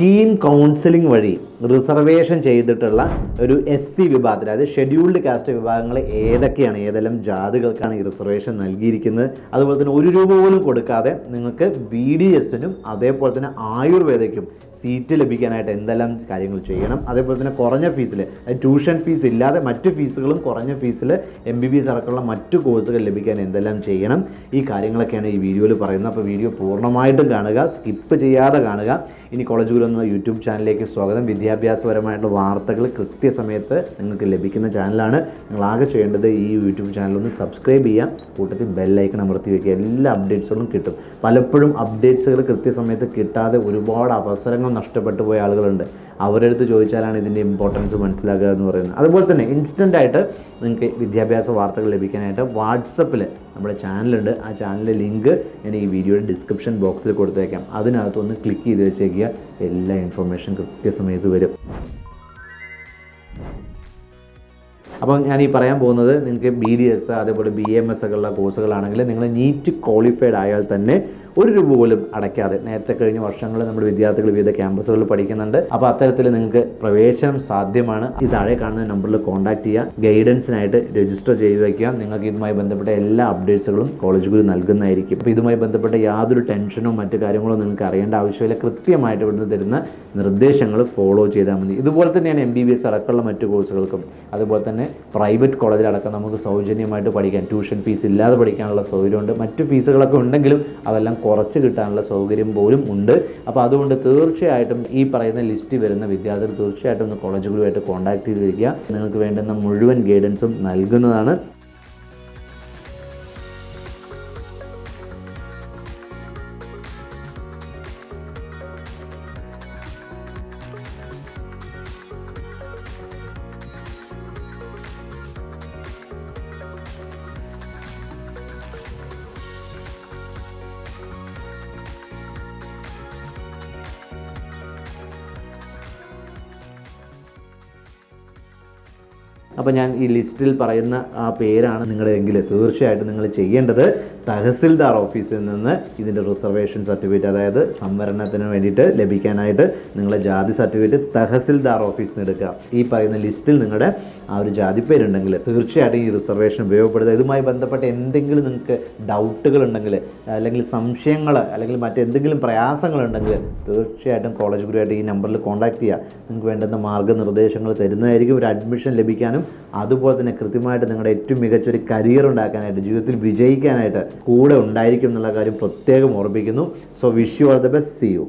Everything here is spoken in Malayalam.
സ്കീം കൗൺസിലിംഗ് വഴി റിസർവേഷൻ ചെയ്തിട്ടുള്ള ഒരു എസ് സി വിഭാഗത്തിൽ അതായത് ഷെഡ്യൂൾഡ് കാസ്റ്റ് വിഭാഗങ്ങൾ ഏതൊക്കെയാണ് ഏതെല്ലാം ജാതികൾക്കാണ് ഈ റിസർവേഷൻ നൽകിയിരിക്കുന്നത് അതുപോലെ തന്നെ ഒരു രൂപ പോലും കൊടുക്കാതെ നിങ്ങൾക്ക് ബി ഡി എസിനും അതേപോലെ തന്നെ ആയുർവേദയ്ക്കും സീറ്റ് ലഭിക്കാനായിട്ട് എന്തെല്ലാം കാര്യങ്ങൾ ചെയ്യണം അതേപോലെ തന്നെ കുറഞ്ഞ ഫീസിൽ ട്യൂഷൻ ഫീസ് ഇല്ലാതെ മറ്റു ഫീസുകളും കുറഞ്ഞ ഫീസിൽ എം ബി ബി എസ് അടക്കമുള്ള മറ്റു കോഴ്സുകൾ ലഭിക്കാൻ എന്തെല്ലാം ചെയ്യണം ഈ കാര്യങ്ങളൊക്കെയാണ് ഈ വീഡിയോയിൽ പറയുന്നത്. അപ്പോൾ വീഡിയോ പൂർണമായിട്ടും കാണുക സ്കിപ്പ് ചെയ്യാതെ കാണുക. ഇനി കോളേജ് ഗുരു എന്ന യൂട്യൂബ് ചാനലിലേക്ക് സ്വാഗതം. വിദ്യാഭ്യാസപരമായിട്ടുള്ള വാർത്തകൾ കൃത്യസമയത്ത് നിങ്ങൾക്ക് ലഭിക്കുന്ന ചാനലാണ്. നിങ്ങൾ ആകെ ചെയ്യേണ്ടത് ഈ യൂട്യൂബ് ചാനൽ ഒന്ന് സബ്സ്ക്രൈബ് ചെയ്യാം കൂട്ടത്തിൽ ബെല്ലൈക്കൺ അമർത്തി വയ്ക്കുക എല്ലാ അപ്ഡേറ്റ്സുകളും കിട്ടും. പലപ്പോഴും അപ്ഡേറ്റ്സുകൾ കൃത്യസമയത്ത് കിട്ടാതെ ഒരുപാട് അവസരങ്ങൾ നഷ്ടപ്പെട്ടു പോയ ആളുകളുണ്ട്. അവരെടുത്ത് ചോദിച്ചാലാണ് ഇതിന്റെ ഇമ്പോർട്ടൻസ് മനസ്സിലാക്കുക എന്ന് പറയുന്നത്. അതുപോലെ തന്നെ ഇൻസ്റ്റന്റ് ആയിട്ട് നിങ്ങൾക്ക് വിദ്യാഭ്യാസ വാർത്തകൾ ലഭിക്കാനായിട്ട് വാട്സപ്പിൽ നമ്മുടെ ചാനലുണ്ട്. ആ ചാനലിലെ ലിങ്ക് ഞാൻ ഈ വീഡിയോയുടെ ഡിസ്ക്രിപ്ഷൻ ബോക്സിൽ കൊടുത്തേക്കാം. അതിനകത്ത് ഒന്ന് ക്ലിക്ക് ചെയ്ത് വെച്ചേക്കുക. എല്ലാ ഇൻഫർമേഷൻ കൃത്യസമയത്ത് വരും. അപ്പം ഞാൻ ഈ പറയാൻ പോകുന്നത് നിങ്ങൾക്ക് ബി ഡി എസ് അതേപോലെ ബി എം എസ് ഒക്കെ ഉള്ള കോഴ്സുകളാണെങ്കിൽ നിങ്ങൾ നീറ്റ് ക്വാളിഫൈഡ് ആയാൽ തന്നെ ഒരു രൂപ പോലും അടയ്ക്കാതെ. നേരത്തെ കഴിഞ്ഞ വർഷങ്ങളിൽ നമ്മുടെ വിദ്യാർത്ഥികൾ വിവിധ ക്യാമ്പസുകളിൽ പഠിക്കുന്നുണ്ട്. അപ്പോൾ അത്തരത്തിൽ നിങ്ങൾക്ക് പ്രവേശനം സാധ്യമാണ്. ഈ താഴെ കാണുന്ന നമ്പറിൽ കോൺടാക്ട് ചെയ്യുക. ഗൈഡൻസിനായിട്ട് രജിസ്റ്റർ ചെയ്ത് വയ്ക്കുക നിങ്ങൾക്ക് ഇതുമായി ബന്ധപ്പെട്ട എല്ലാ അപ്ഡേറ്റ്സുകളും കോളേജ് ഗുരു നൽകുന്നതായിരിക്കും. അപ്പോൾ ഇതുമായി ബന്ധപ്പെട്ട യാതൊരു ടെൻഷനോ മറ്റു കാര്യങ്ങളോ നിങ്ങൾക്ക് അറിയേണ്ട ആവശ്യമില്ല. കൃത്യമായിട്ട് ഇവിടുന്ന് തരുന്ന നിർദ്ദേശങ്ങൾ ഫോളോ ചെയ്താൽ മതി. ഇതുപോലെ തന്നെയാണ് എം ബി ബി എസ് അടക്കമുള്ള മറ്റു കോഴ്സുകൾക്കും. അതുപോലെ തന്നെ പ്രൈവറ്റ് കോളേജിലടക്കം നമുക്ക് സൗജന്യമായിട്ട് പഠിക്കാൻ ട്യൂഷൻ ഫീസ് ഇല്ലാതെ പഠിക്കാനുള്ള സൗകര്യമുണ്ട്. മറ്റു ഫീസുകളൊക്കെ ഉണ്ടെങ്കിലും അതെല്ലാം കുറച്ച് കിട്ടാനുള്ള സൗകര്യം പോലും ഉണ്ട്. അപ്പോൾ അതുകൊണ്ട് തീർച്ചയായിട്ടും ഈ പറയുന്ന ലിസ്റ്റ് വരുന്ന വിദ്യാർത്ഥികൾ തീർച്ചയായിട്ടും ഒന്ന് കോളേജുകളുമായിട്ട് കോൺടാക്ട് ചെയ്തിരിക്കുക നിങ്ങൾക്ക് വേണ്ടുന്ന മുഴുവൻ ഗൈഡൻസും നൽകുന്നതാണ്. അപ്പോൾ ഞാൻ ഈ ലിസ്റ്റിൽ പറയുന്ന ആ പേരാണ് നിങ്ങളുടെ എങ്കിൽ തീർച്ചയായിട്ടും നിങ്ങൾ ചെയ്യേണ്ടത്. തഹസിൽദാർ ഓഫീസിൽ നിന്ന് ഇതിന്റെ റിസർവേഷൻ സർട്ടിഫിക്കറ്റ് അതായത് സംവരണത്തിന് വേണ്ടിയിട്ട് ലഭിക്കാനായിട്ട് നിങ്ങളെ ജാതി സർട്ടിഫിക്കറ്റ് തഹസിൽദാർ ഓഫീസിൽ നിന്ന് എടുക്കുക. ഈ പറയുന്ന ലിസ്റ്റിൽ നിങ്ങളുടെ ആ ഒരു ജാതി പേരുണ്ടെങ്കിൽ തീർച്ചയായിട്ടും ഈ റിസർവേഷൻ ഉപയോഗപ്പെടുത്തുക. ഇതുമായി ബന്ധപ്പെട്ട എന്തെങ്കിലും നിങ്ങൾക്ക് ഡൗട്ടുകൾ ഉണ്ടെങ്കിൽ അല്ലെങ്കിൽ സംശയങ്ങൾ അല്ലെങ്കിൽ മറ്റെന്തെങ്കിലും പ്രയാസങ്ങളുണ്ടെങ്കിൽ തീർച്ചയായിട്ടും കോളേജ് ഗുരുവായിട്ട് ഈ നമ്പറിൽ കോൺടാക്ട് ചെയ്യുക. നിങ്ങൾക്ക് വേണ്ടുന്ന മാർഗനിർദ്ദേശങ്ങൾ തരുന്നതായിരിക്കും. ഒരു അഡ്മിഷൻ ലഭിക്കാനും അതുപോലെ തന്നെ കൃത്യമായിട്ട് നിങ്ങളുടെ ഏറ്റവും മികച്ച ഒരു കരിയർ ഉണ്ടാക്കാനായിട്ട് ജീവിതത്തിൽ വിജയിക്കാനായിട്ട് കൂടെ ഉണ്ടായിരിക്കും എന്നുള്ള കാര്യം പ്രത്യേകം ഓർമ്മിക്കുന്നു so wish you are the best see you